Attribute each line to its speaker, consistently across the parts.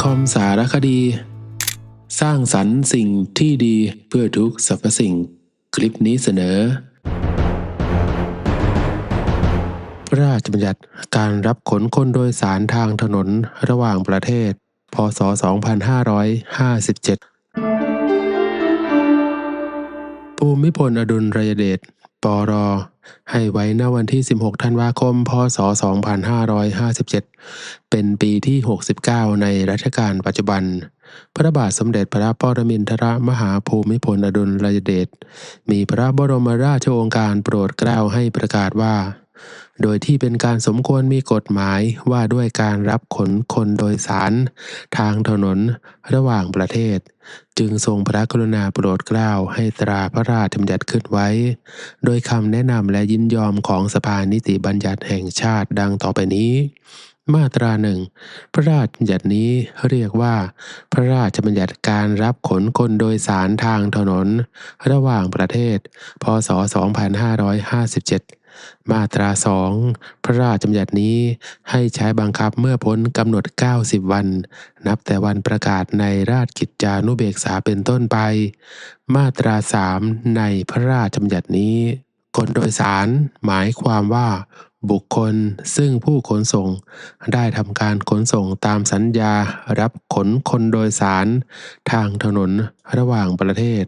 Speaker 1: คอมสารคดี สร้างสรรค์สิ่งที่ดีเพื่อทุกสรรพสิ่ง คลิปนี้เสนอ พระราชบัญญัติการรับขนคนโดยสารทางถนนระหว่างประเทศ พศ 2557 ภูมิพลอดุลรยเดชปร ให้ไว้ณวันที่ 16 ธันวาคม พศ 2557 เป็นปีที่ 69 ในรัชกาลปัจจุบัน พระบาทสมเด็จพระปรมินทรมหาภูมิพลอดุลยเดช มีพระบรมราชโองการโปรดเกล้าให้ประกาศว่า โดยที่เป็นการสมควรมีกฎหมายว่าด้วยการรับขนคนโดยสาร ทางถนนระหว่างประเทศ จึงทรงพระกรุณาโปรดเกล้าให้ตราพระราชบัญญัติขึ้นไว้ โดยคำแนะนำและยินยอมของสภานิติบัญญัติแห่งชาติดังต่อไปนี้มาตราหนึ่งพระราชบัญญัตินี้เรียกว่า พระราชบัญญัติการรับขนคนโดยสารทางถนน ระหว่างประเทศ พศ 2557 มาตราสองพระราชบัญญัตินี้ให้ใช้บังคับเมื่อพ้นกำหนด 90 วัน นับแต่วันประกาศในราชกิจจานุเบกษาเป็นต้นไป มาตราสามในพระราชบัญญัตินี้คนโดยสารหมายความว่า บุคคลซึ่งผู้ขนส่ง ได้ทำการขนส่งตามสัญญารับขนคนโดยสาร ทางถนนระหว่างประเทศ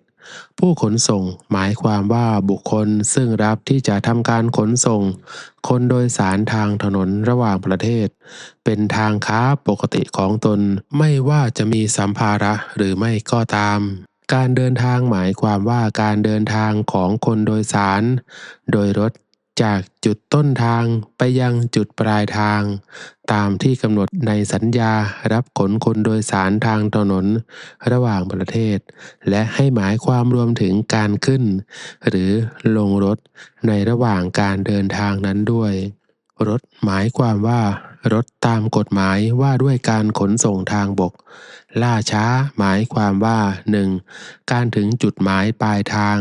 Speaker 1: ผู้ขนส่งหมายความว่าบุคคลซึ่งรับที่จะทำการขนส่ง คนโดยสารทางถนนระหว่างประเทศ เป็นทางค้าปกติของตน ไม่ว่าจะมีสัมภาระหรือไม่ก็ตาม การเดินทางหมายความว่าการเดินทางของคนโดยสาร โดยรถ จากจุดต้นทางไปยังจุดปลายทาง ตามที่กำหนดในสัญญารับขนคนโดยสารทางถนน ระหว่างประเทศ และให้หมายความรวมถึงการขึ้น หรือลงรถในระหว่างการเดินทางนั้นด้วย รถหมายความว่า รถตามกฎหมายว่าด้วยการขนส่งทางบก ล่าช้าหมายความว่า 1. การถึงจุดหมายปลายทาง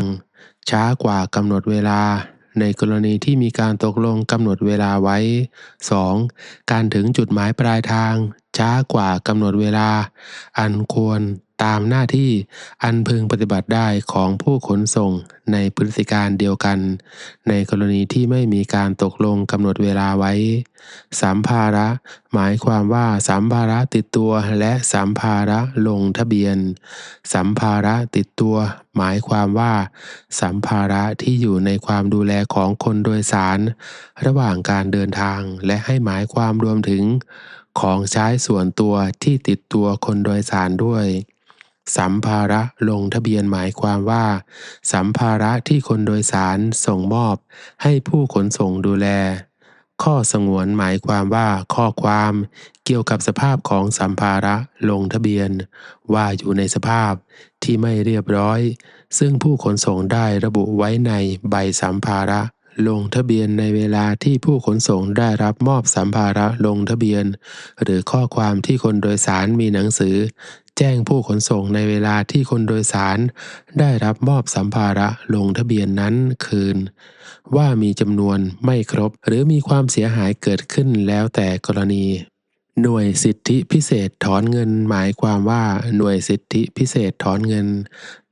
Speaker 1: ช้ากว่ากำหนดเวลา ในกรณีที่มีการตกลงกำหนดเวลาไว้ 2. การถึงจุดหมายปลายทาง ช้ากว่ากำหนดเวลา อันควร ตามหน้าที่อันพึงปฏิบัติได้ของผู้ขนส่งในพฤติการเดียวกัน ในกรณีที่ไม่มีการตกลงกำหนดเวลาไว้ สัมภาระ หมายความว่าสัมภาระติดตัวและสัมภาระลงทะเบียน สัมภาระติดตัว หมายความว่า สัมภาระที่อยู่ในความดูแลของคนโดยสาร ระหว่างการเดินทางและให้หมายความรวมถึงของใช้ส่วนตัวที่ติดตัวคนโดยสารด้วย สัมภาระลงทะเบียนหมายความว่า สัมภาระที่คนโดยสารส่งมอบ ให้ผู้ขนส่งดูแล ข้อสงวนหมายความว่าข้อความ เกี่ยวกับสภาพของสัมภาระลงทะเบียน ว่าอยู่ในสภาพที่ไม่เรียบร้อย ซึ่งผู้ขนส่งได้ระบุไว้ในใบสัมภาระ ลงทะเบียนในเวลาที่ผู้ขนส่งได้รับมอบสัมภาระลงทะเบียน หรือข้อความที่คนโดยสารมีหนังสือ แจ้งผู้ขนส่งในเวลาที่คนโดยสาร ได้รับมอบสัมภาระลงทะเบียนนั้นคืน ว่ามีจำนวนไม่ครบ หรือมีความเสียหายเกิดขึ้นแล้วแต่กรณีหน่วยสิทธิพิเศษถอนเงินหมายความว่าหน่วยสิทธิพิเศษถอนเงิน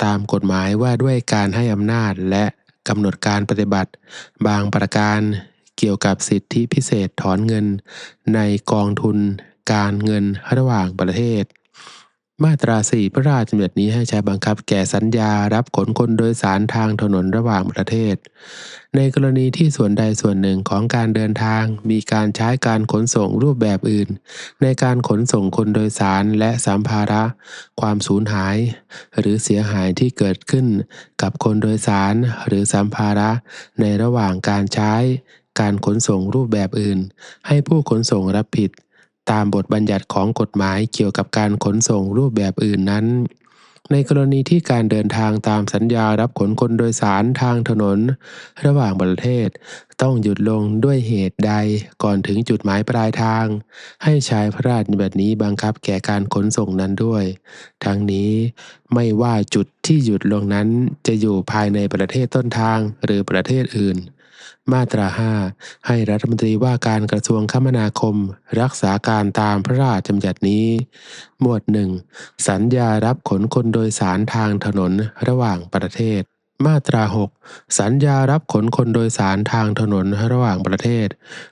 Speaker 1: ตามกฎหมายว่าด้วยการให้อำนาจและ กำหนดการปฏิบัติ บางประการเกี่ยวกับสิทธิพิเศษถอนเงิน ในกองทุน การเงินระหว่างประเทศ มาตราสี่พระราชบัญญัตินี้ให้ใช้บังคับแก่สัญญารับขนคนโดยสารทางถนนระหว่างประเทศ ในกรณีที่ส่วนใดส่วนหนึ่งของการเดินทาง มีการใช้การขนส่งรูปแบบอื่น ในการขนส่งคนโดยสารและสัมภาระ ความสูญหาย หรือเสียหายที่เกิดขึ้น กับคนโดยสารหรือสัมภาระ ในระหว่างการใช้ การขนส่งรูปแบบอื่น ให้ผู้ขนส่งรับผิด ตามบทบัญญัติของกฎหมายเกี่ยวกับการขนส่งรูปแบบอื่นนั้น ในกรณีที่การเดินทางตามสัญญารับขนคนโดยสารทางถนน ระหว่างประเทศ ต้องหยุดลงด้วยเหตุใดก่อนถึงจุดหมายปลายทาง ให้ใช้พระราชบัญญัตินี้บังคับแก่การขนส่งนั้นด้วย ทั้งนี้ไม่ว่าจุดที่หยุดลงนั้นจะอยู่ภายในประเทศต้นทางหรือประเทศอื่น มาตรา 5 ให้รัฐมนตรีว่าการกระทรวงคมนาคม รักษาการตามพระราชบัญญัตินี้ หมวด 1 สัญญารับขนคนโดยสารทางถนนระหว่างประเทศ มาตรา 6 สัญญารับขนคนโดยสารทางถนนระหว่างประเทศ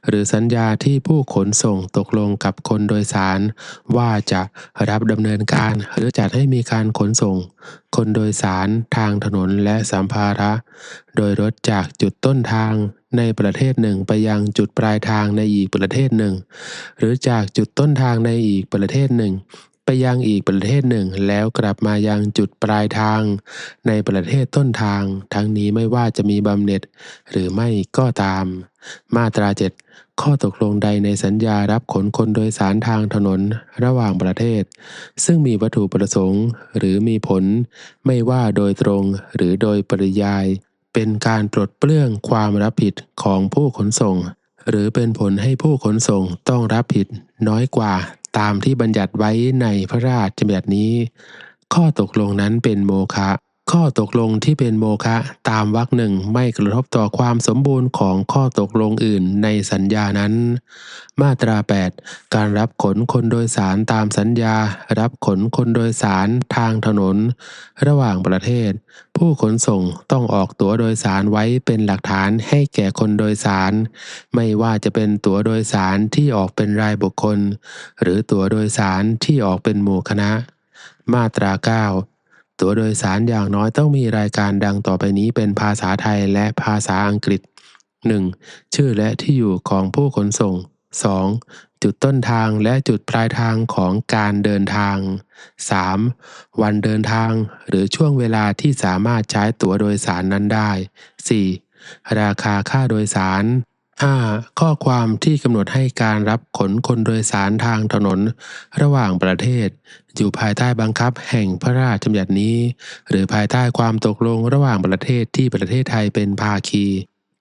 Speaker 1: หรือสัญญาที่ผู้ขนส่งตกลงกับคนโดยสาร ว่าจะรับดำเนินการหรือจัดให้มีการขนส่ง คนโดยสารทางถนนและสัมภาระ โดยรถจากจุดต้นทางในประเทศหนึ่งไปยังจุดปลายทางในอีกประเทศหนึ่ง หรือจากจุดต้นทางในอีกประเทศหนึ่ง ไปยังอีกประเทศหนึ่งแล้วกลับมายังจุดปลายทาง ในประเทศต้นทาง ทั้งนี้ไม่ว่าจะมีบำเหน็จหรือไม่ก็ตาม มาตรา7ข้อตกลงใดในสัญญารับขนคนโดยสารทางถนนระหว่างประเทศ ซึ่งมีวัตถุประสงค์หรือมีผล ไม่ว่าโดยตรงหรือโดยปริยาย เป็นการปลดเปลื้องความรับผิดของผู้ขนส่ง หรือเป็นผลให้ผู้ขนส่งต้องรับผิดน้อยกว่า ตามที่บัญญัติไว้ในพระราชบัญญัตินี้ ข้อตกลงนั้นเป็นโมฆะ ข้อตกลงที่เป็นโมฆะตามวรรคหนึ่งไม่กระทบต่อความสมบูรณ์ของข้อตกลงอื่นในสัญญานั้น มาตรา 8 การรับขนคนโดยสารตามสัญญา รับขนคนโดยสารทางถนน ระหว่างประเทศ ผู้ขนส่งต้องออกตั๋วโดยสารไว้เป็นหลักฐานให้แก่คนโดยสาร ไม่ว่าจะเป็นตั๋วโดยสารที่ออกเป็นรายบุคคล หรือตั๋วโดยสารที่ออกเป็นหมู่คณะมาตรา9 ตั๋วโดยสารอย่างน้อยต้องมีรายการดังต่อไปนี้เป็นภาษาไทยและภาษาอังกฤษ 1. ชื่อและที่อยู่ของผู้ขนส่ง 2. จุดต้นทางและจุดปลายทางของการเดินทาง 3. วันเดินทางหรือช่วงเวลาที่สามารถใช้ตั๋วโดยสารนั้นได้ 4. ราคาค่าโดยสาร 5. ข้อความที่กำหนดให้การรับขนคนโดยสารทางถนน ระหว่างประเทศ อยู่ภายใต้บังคับแห่งพระราชบัญญัตินี้ หรือภายใต้ความตกลงระหว่างประเทศที่ประเทศไทยเป็นภาคี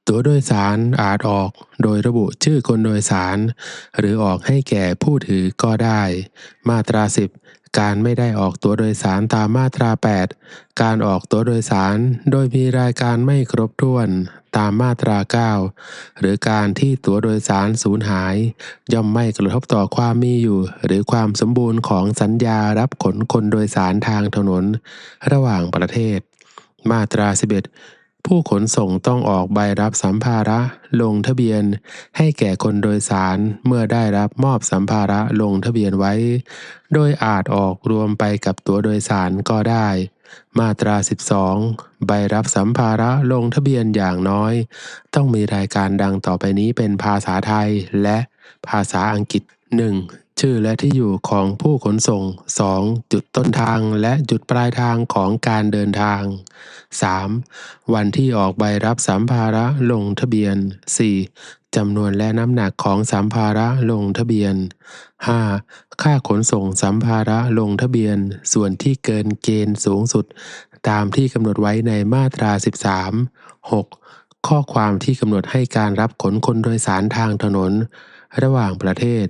Speaker 1: ตัวโดยสารอาจออก โดยระบุชื่อคนโดยสาร หรือออกให้แก่ผู้ถือก็ได้ มาตรา 10 การไม่ได้ออกตัวโดยสารตามมาตรา 8 การออกตัวโดยสาร โดยมีรายการไม่ครบถ้วน ตามมาตรา 9 หรือการที่ตั๋วโดยสารสูญหาย ย่อมไม่กระทบต่อความมีอยู่ หรือความสมบูรณ์ของสัญญารับขนคนโดยสารทางถนน ระหว่างประเทศ มาตรา 11 ผู้ขนส่งต้องออกใบรับสัมภาระลงทะเบียน ให้แก่คนโดยสารเมื่อได้รับมอบสัมภาระลงทะเบียนไว้ โดยอาจออกรวมไปกับตั๋วโดยสารก็ได้ มาตรา 12 ใบรับสัมภาระลงทะเบียนอย่างน้อย ต้องมีรายการดังต่อไปนี้เป็นภาษาไทยและภาษาอังกฤษ 1. ชื่อและที่อยู่ของผู้ขนส่ง 2. จุดต้นทางและจุดปลายทางของการเดินทาง 3. วันที่ออกใบรับสัมภาระลงทะเบียน 4. จำนวนและน้ำหนักของสัมภาระลงทะเบียน 5. ค่าขนส่งสัมภาระลงทะเบียน ส่วนที่เกินเกณฑ์สูงสุด ตามที่กำหนดไว้ในมาตรา 13 6. ข้อความที่กำหนดให้การรับขนคนโดยสารทางถนน ระหว่างประเทศ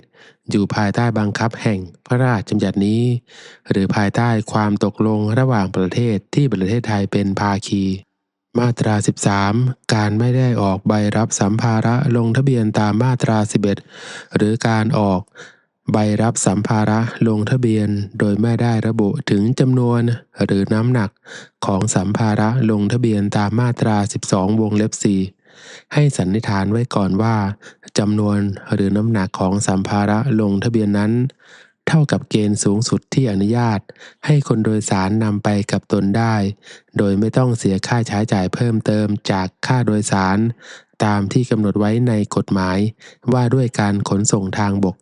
Speaker 1: อยู่ภายใต้บังคับแห่งพระราชบัญญัตินี้ หรือภายใต้ความตกลงระหว่างประเทศที่ประเทศไทยเป็นภาคี มาตรา 13 การไม่ได้ออกใบรับสัมภาระลงทะเบียนตามมาตรา 11 หรือการออกใบรับสัมภาระลงทะเบียนโดยไม่ได้ระบุถึงจำนวนหรือน้ำหนักของสัมภาระลงทะเบียนตามมาตรา 12 วงเล็บ4 ให้สันนิษฐานไว้ก่อนว่าจำนวนหรือน้ำหนักของสัมภาระลงทะเบียนนั้น เท่ากับเกณฑ์สูงสุดที่อนุญาต ให้คนโดยสารนำไปกับตนได้ โดยไม่ต้องเสียค่าใช้จ่ายเพิ่มเติมจากค่าโดยสาร ตามที่กำหนดไว้ในกฎหมาย ว่าด้วยการขนส่งทางบก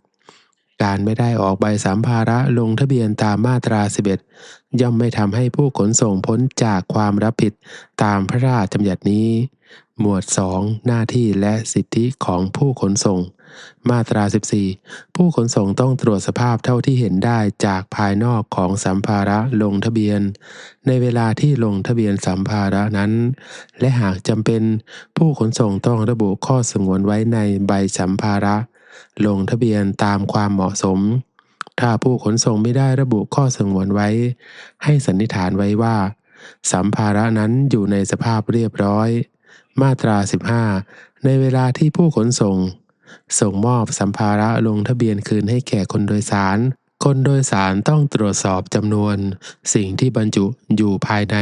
Speaker 1: การไม่ได้ออกใบสัมภาระลงทะเบียนตามมาตรา 11 ย่อมไม่ทำให้ผู้ขนส่งพ้นจากความรับผิดตามพระราชบัญญัตินี้ หมวด 2 หน้าที่และสิทธิของผู้ขนส่ง มาตรา 14 ผู้ขนส่งต้องตรวจสภาพเท่าที่เห็นได้จากภายนอกของสัมภาระลงทะเบียน ในเวลาที่ลงทะเบียนสัมภาระนั้น และหากจำเป็น ผู้ขนส่งต้องระบุข้อสงวนไว้ในใบสัมภาระ ลงทะเบียนตามความเหมาะสม ถ้าผู้ขนส่งไม่ได้ระบุข้อสงวนไว้ ให้สันนิษฐานไว้ว่า สัมภาระนั้นอยู่ในสภาพเรียบร้อย มาตรา 15 ในเวลาที่ผู้ขนส่ง ส่งมอบสัมภาระลงทะเบียนคืนให้แก่คนโดยสาร คนโดยสารต้องตรวจสอบจำนวน สิ่งที่บรรจุอยู่ภายใน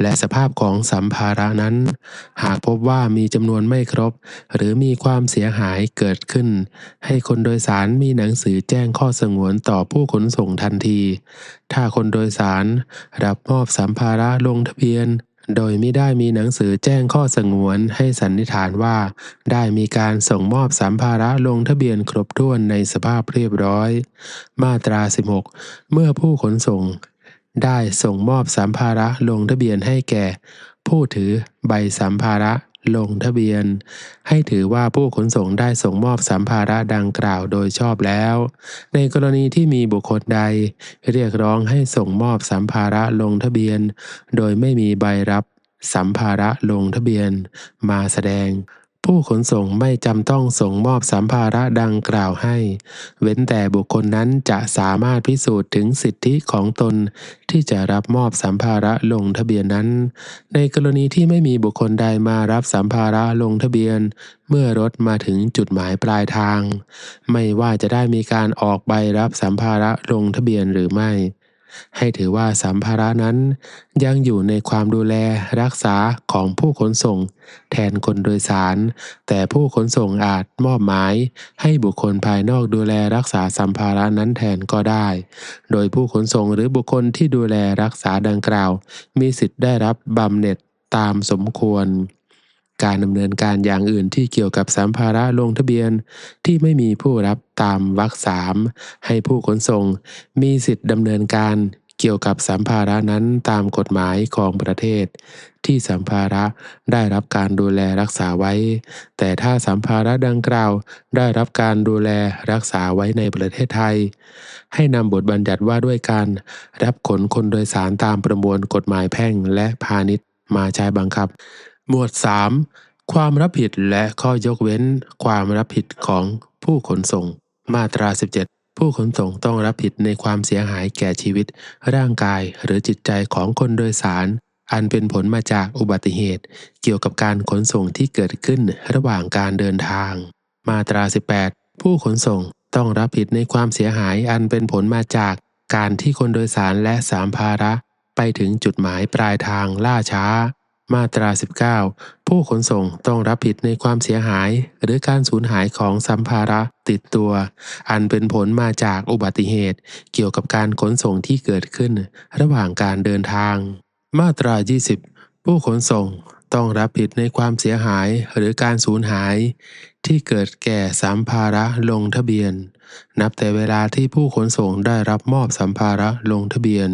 Speaker 1: และสภาพของสัมภาระนั้น หากพบว่ามีจำนวนไม่ครบ หรือมีความเสียหายเกิดขึ้น ให้คนโดยสารมีหนังสือแจ้งข้อสงวนต่อผู้ขนส่งทันที ถ้าคนโดยสารรับมอบสัมภาระลงทะเบียน โดยไม่ได้มีหนังสือแจ้งข้อสงวนให้สันนิษฐานว่า ได้มีการส่งมอบสัมภาระลงทะเบียนครบถ้วนในสภาพเรียบร้อย มาตรา 16 เมื่อผู้ขนส่ง ได้ส่งมอบสัมภาระลงทะเบียนให้แก่ ผู้ถือใบสัมภาระ ลงทะเบียน ให้ถือว่าผู้ขนส่งได้ส่งมอบสัมภาระดังกล่าวโดยชอบแล้ว ในกรณีที่มีบุคคลใด เรียกร้องให้ส่งมอบสัมภาระลงทะเบียน โดยไม่มีใบรับสัมภาระลงทะเบียน มาแสดง ผู้ขนส่งไม่จำต้องส่งมอบสัมภาระดังกล่าวให้ เว้นแต่บุคคลนั้นจะสามารถพิสูจน์ถึงสิทธิของตน ที่จะรับมอบสัมภาระลงทะเบียนนั้น ในกรณีที่ไม่มีบุคคลใดมารับสัมภาระลงทะเบียน เมื่อรถมาถึงจุดหมายปลายทาง ไม่ว่าจะได้มีการออกใบรับสัมภาระลงทะเบียนหรือไม่ ให้ถือว่าสัมภาระนั้น ยังอยู่ในความดูแลรักษาของผู้ขนส่ง แทนคนโดยสาร แต่ผู้ขนส่งอาจมอบหมาย ให้บุคคลภายนอกดูแลรักษาสัมภาระนั้นแทนก็ได้ โดยผู้ขนส่งหรือบุคคลที่ดูแลรักษาดังกล่าว มีสิทธิ์ได้รับบำเหน็จตามสมควร การดำเนินการอย่างอื่นที่เกี่ยวกับสัมภาระลงทะเบียน ที่ไม่มีผู้รับตามวรรคสามให้ผู้ขนส่ง มีสิทธิ์ดำเนินการเกี่ยวกับสัมภาระนั้นตามกฎหมายของประเทศ ที่สัมภาระได้รับการดูแลรักษาไว้ แต่ถ้าสัมภาระดังกล่าว ได้รับการดูแลรักษาไว้ในประเทศไทย ให้นำบทบัญญัติว่าด้วยการรับขนคนโดยสารตามประมวลกฎหมายแพ่งและพาณิชย์มาใช้บังคับ หมวด 3 ความรับผิดและข้อยกเว้น ความรับผิดของผู้ขนส่ง มาตรา 17 ผู้ขนส่งต้องรับผิดในความเสียหายแก่ชีวิต ร่างกายหรือจิตใจของคนโดยสาร อันเป็นผลมาจากอุบัติเหตุ เกี่ยวกับการขนส่งที่เกิดขึ้นระหว่างการเดินทาง มาตรา 18 ผู้ขนส่งต้องรับผิดในความเสียหายอันเป็นผลมาจากการที่คนโดยสารและสามภาระ ไปถึงจุดหมายปลายทางล่าช้า มาตรา 19 ผู้ขนส่งต้องรับผิดในความเสียหาย หรือการสูญหายของสัมภาระติดตัว อันเป็นผลมาจากอุบัติเหตุ เกี่ยวกับการขนส่งที่เกิดขึ้น ระหว่างการเดินทาง มาตรา 20 ผู้ขนส่งต้องรับผิดในความเสียหายหรือการสูญหาย ที่เกิดแก่สัมภาระลงทะเบียน นับแต่เวลาที่ผู้ขนส่งได้รับมอบสัมภาระลงทะเบียน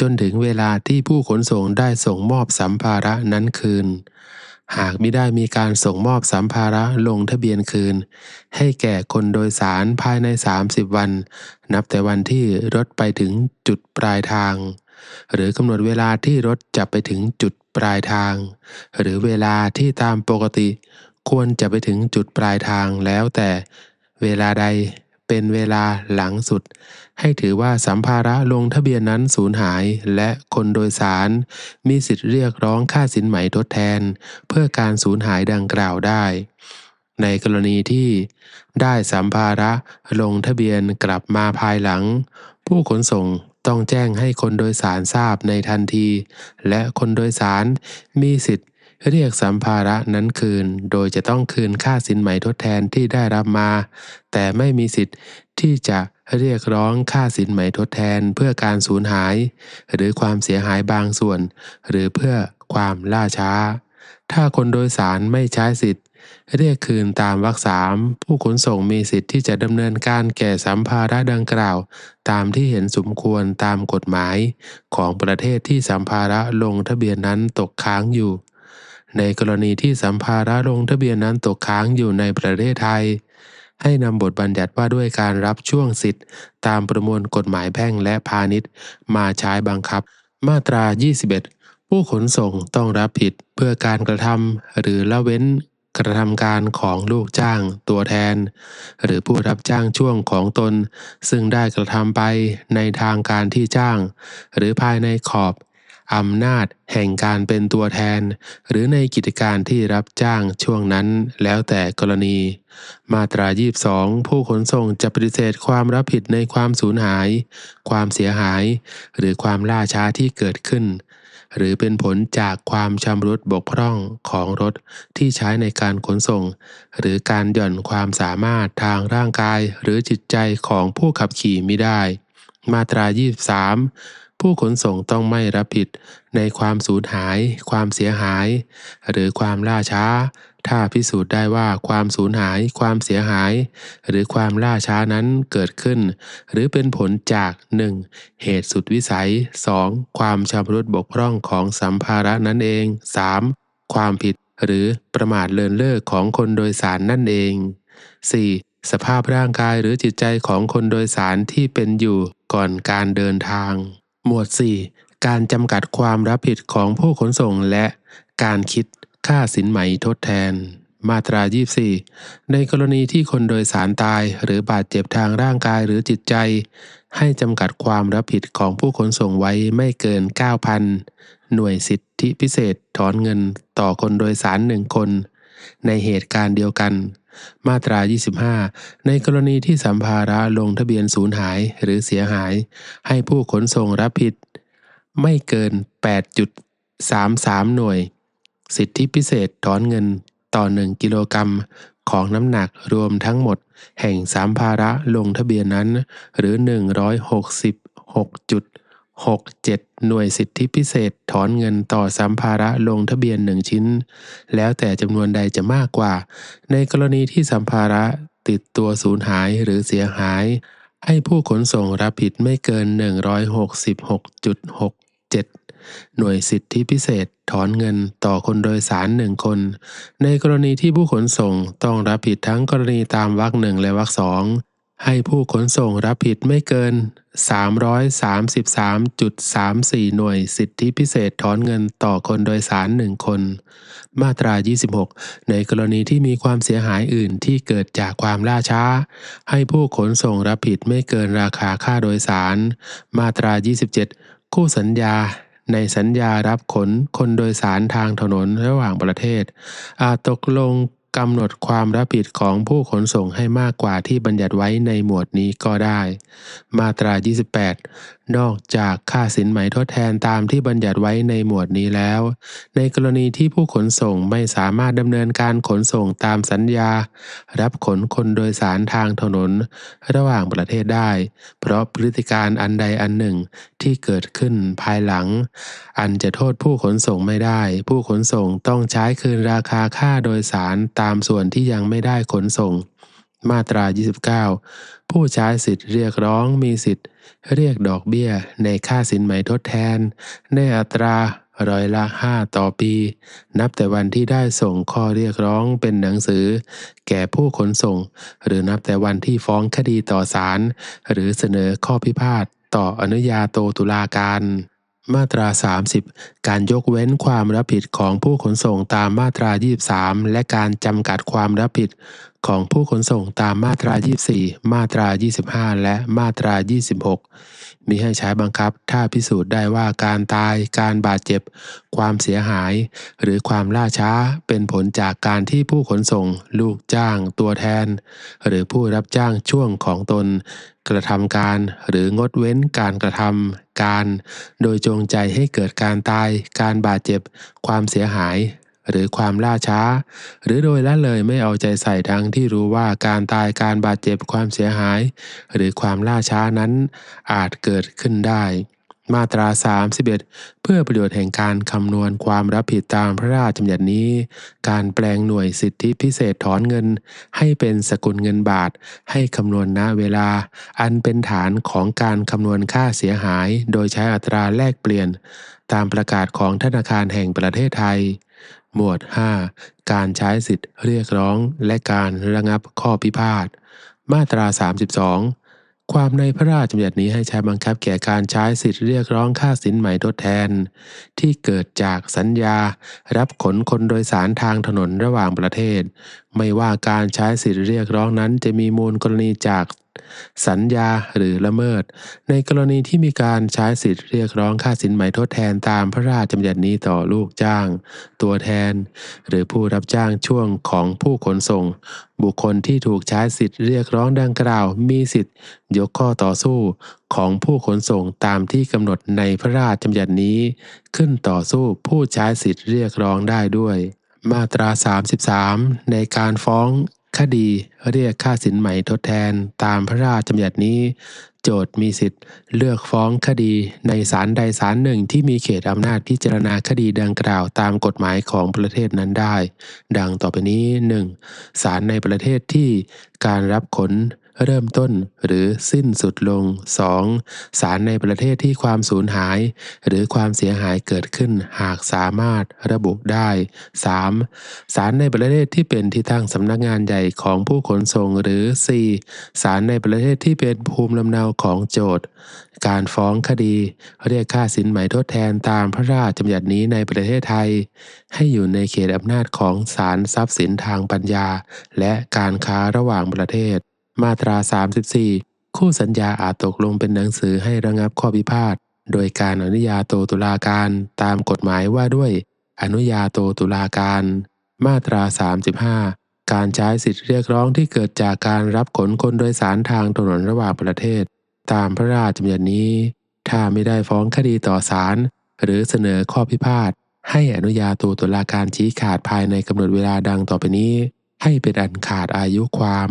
Speaker 1: จนถึงเวลาที่ผู้ขนส่งได้ส่งมอบสัมภาระนั้นคืน หากไม่ได้มีการส่งมอบสัมภาระลงทะเบียนคืน ให้แก่คนโดยสารภายใน 30 วัน นับแต่วันที่รถไปถึงจุดปลายทาง หรือกำหนดเวลาที่รถจะไปถึงจุดปลายทาง หรือเวลาที่ตามปกติ ควรจะไปถึงจุดปลายทางแล้วแต่เวลาใด เป็นเวลาหลังสุด ให้ถือว่าสัมภาระลงทะเบียนนั้นสูญหาย และคนโดยสาร มีสิทธิ์เรียกร้องค่าสินไหมทดแทน เพื่อการสูญหายดังกล่าวได้ ในกรณีที่ ได้สัมภาระลงทะเบียนกลับมาภายหลัง ผู้ขนส่งต้องแจ้งให้คนโดยสารทราบในทันที และคนโดยสารมีสิทธิ์ เรียกสัมภาระนั้นคืน โดยจะต้องคืนค่าสินไหมทดแทนที่ได้รับมา แต่ไม่มีสิทธิ์ที่จะเรียกร้องค่าสินไหมทดแทนเพื่อการสูญหาย หรือความเสียหายบางส่วน หรือเพื่อความล่าช้า ถ้าคนโดยสารไม่ใช้สิทธิ์ เรียกคืนตามวรรคสามผู้ขนส่งมีสิทธิ์ที่จะดำเนินการแก่สัมภาระดังกล่าว ตามที่เห็นสมควรตามกฎหมาย ของประเทศที่สัมภาระลงทะเบียนนั้นตกค้างอยู่ ในกรณีที่สัมภาระลงทะเบียนนั้นตกค้างอยู่ในประเทศไทย ให้นำบทบัญญัติว่าด้วยการรับช่วงสิทธิ์ ตามประมวลกฎหมายแพ่งและพาณิชย์ มาใช้บังคับ มาตรา 21 ผู้ขนส่งต้องรับผิดเพื่อการกระทำหรือละเว้นกระทำการของลูกจ้างตัวแทน หรือผู้รับจ้างช่วงของตน ซึ่งได้กระทำไปในทางการที่จ้าง หรือภายในขอบ อำนาจแห่งการเป็นตัวแทน หรือในกิจการที่รับจ้างช่วงนั้นแล้วแต่กรณี มาตรา 22 ผู้ขนส่งจะปฏิเสธความรับผิดในความสูญหาย ความเสียหาย หรือความล่าช้าที่เกิดขึ้น หรือเป็นผลจากความชำรุดบกพร่องของรถที่ใช้ในการขนส่ง หรือการหย่อนความสามารถทางร่างกายหรือจิตใจของผู้ขับขี่ไม่ได้ มาตรา 23 ผู้ขนส่งต้องไม่รับผิดในความสูญหาย ความเสียหาย หรือความล่าช้า ถ้าพิสูจน์ได้ว่าความสูญหาย ความเสียหาย หรือความล่าช้านั้นเกิดขึ้น หรือเป็นผลจาก 1. เหตุสุดวิสัย 2. ความชำรุดบกพร่องของสัมภาระนั่นเอง 3. ความผิดหรือประมาทเลินเล่อของคนโดยสารนั่นเอง 4. สภาพร่างกายหรือจิตใจของคนโดยสารที่เป็นอยู่ก่อนการเดินทาง หมวด 4 การจำกัดความรับผิดของผู้ขนส่งและการคิดค่าสินไหมทดแทน มาตรา 24 ในกรณีที่คนโดยสารตายหรือบาดเจ็บทางร่างกายหรือจิตใจ ให้จำกัดความรับผิดของผู้ขนส่งไว้ไม่เกิน 9,000 หน่วยสิทธิพิเศษถอนเงินต่อคนโดยสารหนึ่งคน ในเหตุการณ์เดียวกัน มาตรา 25 ในกรณีที่สัมภาระลงทะเบียนสูญหายหรือเสียหาย ให้ผู้ขนส่งรับผิด ไม่เกิน 8.33 หน่วย สิทธิพิเศษถอนเงินต่อ 1 กิโลกรัมของน้ำหนักรวมทั้งหมด แห่งสัมภาระลงทะเบียนนั้น หรือ 166. 6. 7. หน่วยสิทธิพิเศษถอนเงินต่อสัมภาระลงทะเบียน 1 ชิ้น แล้วแต่จำนวนใดจะมากกว่า ในกรณีที่สัมภาระติดตัวสูญหายหรือเสียหาย ให้ผู้ขนส่งรับผิดไม่เกิน 166.67 หน่วยสิทธิพิเศษถอนเงินต่อคนโดยสารหนึ่งคน ในกรณีที่ผู้ขนส่งต้องรับผิดทั้งกรณีตามวรรคหนึ่งและวรรคสอง ให้ผู้ขนส่งรับผิดไม่เกิน 333.34 หน่วยสิทธิพิเศษถอนเงินต่อคนโดยสารหนึ่งคน มาตรา 26 ในกรณีที่มีความเสียหายอื่นที่เกิดจากความล่าช้า ให้ผู้ขนส่งรับผิดไม่เกินราคาค่าโดยสาร มาตรา 27 คู่สัญญาในสัญญารับขนคนโดยสารทางถนนระหว่างประเทศ อาจตกลง กำหนดความรับผิดของผู้ขนส่งให้มากกว่าที่บัญญัติไว้ในหมวดนี้ก็ได้ มาตรา 28 นอกจากค่าสินไหมทดแทนตามที่บัญญัติไว้ในหมวดนี้แล้ว ในกรณีที่ผู้ขนส่งไม่สามารถดำเนินการขนส่งตามสัญญา รับขนคนโดยสารทางถนน ระหว่างประเทศได้ เพราะพฤติการอันใดอันหนึ่งที่เกิดขึ้นภายหลัง อันจะโทษผู้ขนส่งไม่ได้ ผู้ขนส่งต้องใช้คืนราคาค่าโดยสารตามส่วนที่ยังไม่ได้ขนส่ง มาตรา 29 ผู้ใช้สิทธิ์เรียกร้องมีสิทธิ์ เรียกดอกเบี้ยในค่าสินไหมทดแทน ในอัตราร้อยละ5ต่อปี นับแต่วันที่ได้ส่งข้อเรียกร้องเป็นหนังสือ แก่ผู้ขนส่ง หรือนับแต่วันที่ฟ้องคดีต่อศาลหรือเสนอข้อพิพาทต่ออนุญาโตตุลาการมาตรา 30 การยกเว้นความรับผิดของผู้ขนส่งตามมาตรา 23 และการจำกัดความรับผิด ของผู้ขนส่งตามมาตรา 24 มาตรา 25 และมาตรา 26 มีให้ใช้บังคับ ถ้าพิสูจน์ได้ว่าการตาย การบาดเจ็บ ความเสียหาย หรือความล่าช้าเป็นผลจากการที่ผู้ขนส่ง ลูกจ้าง ตัวแทน หรือผู้รับจ้างช่วงของตน กระทำการ หรืองดเว้นการกระทำการ โดยจงใจให้เกิดการตาย การบาดเจ็บ ความเสียหาย หรือความล่าช้า หรือโดยละเลยไม่เอาใจใส่ทั้งที่รู้ว่าการตายการบาดเจ็บความเสียหาย หรือความล่าช้านั้นอาจเกิดขึ้นได้ มาตรา 31 เพื่อประโยชน์แห่งการคำนวณความรับผิดตามพระราชบัญญัตินี้ การแปลงหน่วยสิทธิพิเศษถอนเงิน ให้เป็นสกุลเงินบาท ให้คำนวณณเวลา อันเป็นฐานของการคำนวณค่าเสียหาย โดยใช้อัตราแลกเปลี่ยน ตามประกาศของธนาคารแห่งประเทศไทย หมวด 5 การใช้สิทธิ์เรียกร้องและการระงับข้อพิพาท มาตรา 32 ความในพระราชบัญญัตินี้ให้ใช้บังคับแก่การใช้สิทธิ์เรียกร้องค่าสินไหม่ทดแทน ที่เกิดจากสัญญา รับขนคนโดยสารทางถนนระหว่างประเทศ ไม่ว่าการใช้สิทธิ์เรียกร้องนั้นจะมีมูลกรณีจาก สัญญาหรือละเมิด ในกรณีที่มีการใช้สิทธิเรียกร้องค่าสินไหมทดแทนตามพระราชบัญญัตินี้ต่อลูกจ้าง ตัวแทน หรือผู้รับจ้างช่วงของผู้ขนส่ง บุคคลที่ถูกใช้สิทธิเรียกร้องดังกล่าว มีสิทธิ์ ยกข้อต่อสู้ของผู้ขนส่งตามที่กำหนดในพระราชบัญญัตินี้ ขึ้นต่อสู้ผู้ใช้สิทธิเรียกร้องได้ด้วย มาตรา 33 ในการฟ้อง คดีเรียกค่าสินใหม่ทดแทนตามพระราชบัญญัตินี้ โจทย์มีสิทธิ์ เลือกฟ้องคดีในศาลใดศาลหนึ่งที่มีเขตอำนาจพิจารณาคดีดังกล่าวตามกฎหมายของประเทศนั้นได้ ดังต่อไปนี้ 1. ศาลในประเทศที่การรับขน เริ่มต้นหรือสิ้นสุดลง 2. ศาลในประเทศที่ความสูญหาย หรือความเสียหายเกิดขึ้นหากสามารถระบุได้ 3. ศาลในประเทศที่เป็นที่ตั้งสำนักงานใหญ่ของผู้ขนส่งหรือ 4. ศาลในประเทศที่เป็นภูมิลำเนาของโจทย์ การฟ้องคดี เรียกค่าสินไหมทดแทนตามพระราชบัญญัตินี้ในประเทศไทย ให้อยู่ในเขตอำนาจของศาลทรัพย์สินทางปัญญา และการค้าระหว่างประเทศ มาตรา 34 คู่สัญญาอาจตกลงเป็นหนังสือให้ระงับข้อพิพาทโดยการอนุญาโตตุลาการตามกฎหมายว่าด้วย อนุญาโตตุลาการ มาตรา 35 การใช้สิทธิเรียกร้องที่เกิดจากการรับขนคนโดยสารทางถนนระหว่างประเทศ ตามพระราชบัญญัตินี้ ถ้าไม่ได้ฟ้องคดีต่อศาลหรือเสนอข้อพิพาทให้อนุญาโตตุลาการชี้ขาดภายในกำหนดเวลาดังต่อไปนี้ ให้เป็นอันขาดอายุความ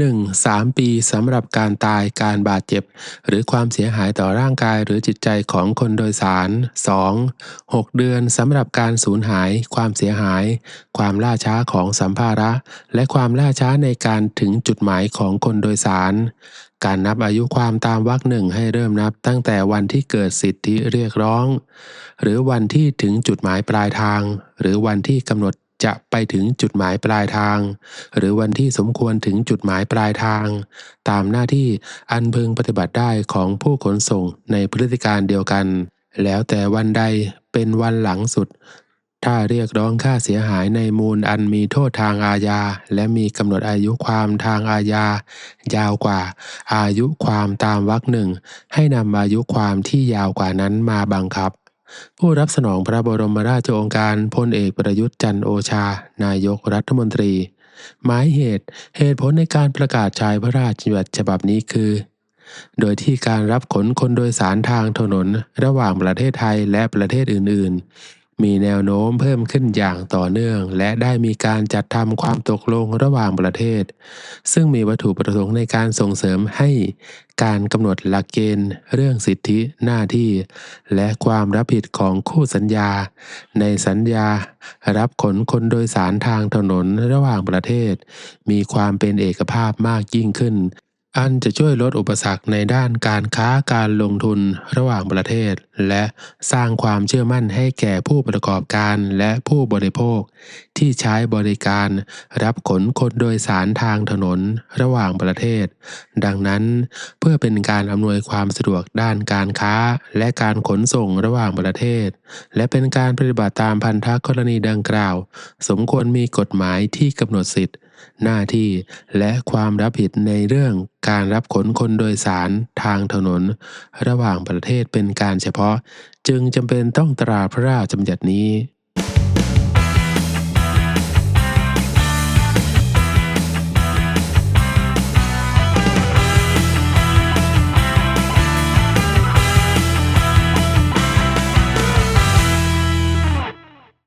Speaker 1: 1. 3 ปีสำหรับการตายการบาดเจ็บ หรือความเสียหายต่อร่างกายหรือจิตใจของคนโดยสาร 2. 6 เดือนสำหรับการสูญหาย ความเสียหาย ความล่าช้าของสัมภาระ และความล่าช้าในการถึงจุดหมายของคนโดยสาร การนับอายุความตามวรรคหนึ่งให้เริ่มนับตั้งแต่วันที่เกิดสิทธิเรียกร้อง หรือวันที่ถึงจุดหมายปลายทาง หรือวันที่กำหนด จะไปถึงจุดหมายปลายทาง หรือวันที่สมควรถึงจุดหมายปลายทาง ตามหน้าที่อันพึงปฏิบัติได้ของผู้ขนส่งในพฤติการเดียวกัน แล้วแต่วันใดเป็นวันหลังสุด ถ้าเรียกร้องค่าเสียหายในมูลอันมีโทษทางอาญา และมีกำหนดอายุความทางอาญา ยาวกว่า อายุความตามวรรคหนึ่งให้นำอายุความที่ยาวกว่านั้นมาบังคับ ผู้รับสนองพระบรมราชโองการพลเอกประยุทธ์จันโอชา นายกรัฐมนตรี หมายเหตุเหตุผลในการประกาศใช้พระราชบัญญัติฉบับนี้คือ โดยที่การรับขนคนโดยสารทางถนนระหว่างประเทศไทยและประเทศอื่น ๆ มีแนวโน้มเพิ่มขึ้นอย่างต่อเนื่อง และได้มีการจัดทำความตกลงระหว่างประเทศ ซึ่งมีวัตถุประสงค์ในการส่งเสริมให้การกำหนดหลักเกณฑ์ เรื่องสิทธิหน้าที่ และความรับผิดของคู่สัญญา ในสัญญา รับขนคนโดยสารทางถนนระหว่างประเทศ มีความเป็นเอกภาพมากยิ่งขึ้น อันจะช่วยลดอุปสรรคในด้านการค้าการลงทุนระหว่างประเทศ และสร้างความเชื่อมั่นให้แก่ผู้ประกอบการและผู้บริโภค ที่ใช้บริการรับขนคนโดยสารทางถนนระหว่างประเทศ ดังนั้นเพื่อเป็นการอำนวยความสะดวกด้านการค้าและการขนส่งระหว่างประเทศ และเป็นการปฏิบัติตามพันธกรณีดังกล่าว สมควรมีกฎหมายที่กำหนดสิทธิ หน้าที่และความรับผิดในเรื่องการรับขนคนโดยสารทางถนน ระหว่างประเทศเป็นการเฉพาะ จึงจำเป็นต้องตราพระราชบัญญัตินี้